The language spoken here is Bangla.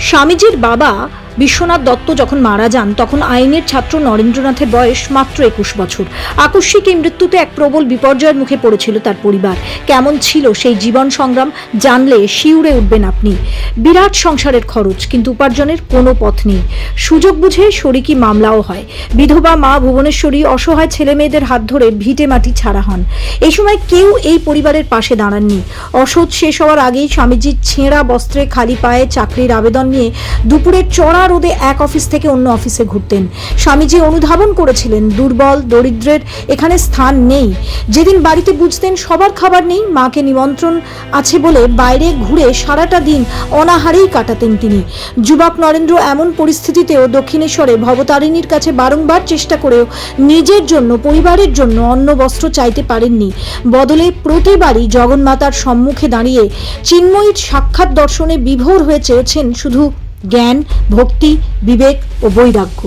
স্বামীজির বাবা বিশ্বনাথ দত্ত যখন মারা যান, তখন আইনের ছাত্র নরেন্দ্রনাথের বয়স মাত্র একুশ বছর। আকস্মিক এই মৃত্যুতে এক প্রবল বিপর্যয়ের মুখে পড়েছিল তার পরিবার। কেমন ছিল সেই জীবন সংগ্রাম জানলে শিউরে উঠবেন আপনি। বিরাট সংসারের খরচ, কিন্তু উপার্জনের কোনো পথ নেই। সুযোগ বুঝে শরিকি মামলাও হয়। বিধবা মা ভুবনেশ্বরী অসহায় ছেলে মেয়েদের হাত ধরে ভিটে মাটি ছাড়া হন। এই সময় কেউ এই পরিবারের পাশে দাঁড়াননি। অসৎ শেষ হওয়ার আগেই স্বামীজির ছেঁড়া বস্ত্রে খালি পায়ে চাকরির আবেদন নিয়ে দুপুরের চড়া রোদে এক অফিস থেকে অন্য অফিসে ঘুরতেন। স্বামীজি অনুধাবন করেছিলেন, দুর্বল, দরিদ্রের এখানে স্থান নেই। যেদিন বাড়িতে বুঝতেন সবার খাবার নেই, মাকে নিমন্ত্রণ আছে বলে বাইরে ঘুরে সারাটা দিন অনাহারেই কাটাতেন তিনি। যুবক নরেন্দ্র এমন পরিস্থিতিতেও দক্ষিণেশ্বরে ভবতারিণীর কাছে বারংবার চেষ্টা করেও নিজের জন্য, পরিবারের জন্য অন্ন বস্ত্র চাইতে পারেননি। বদলে প্রতিবারই জগন্মাতার সম্মুখে দাঁড়িয়ে চিন্ময়ীর সাক্ষাৎ দর্শনে বিভোর হয়ে চেয়েছেন শুধু জ্ঞান ভক্তি বিবেক ও বৈরাগ্য।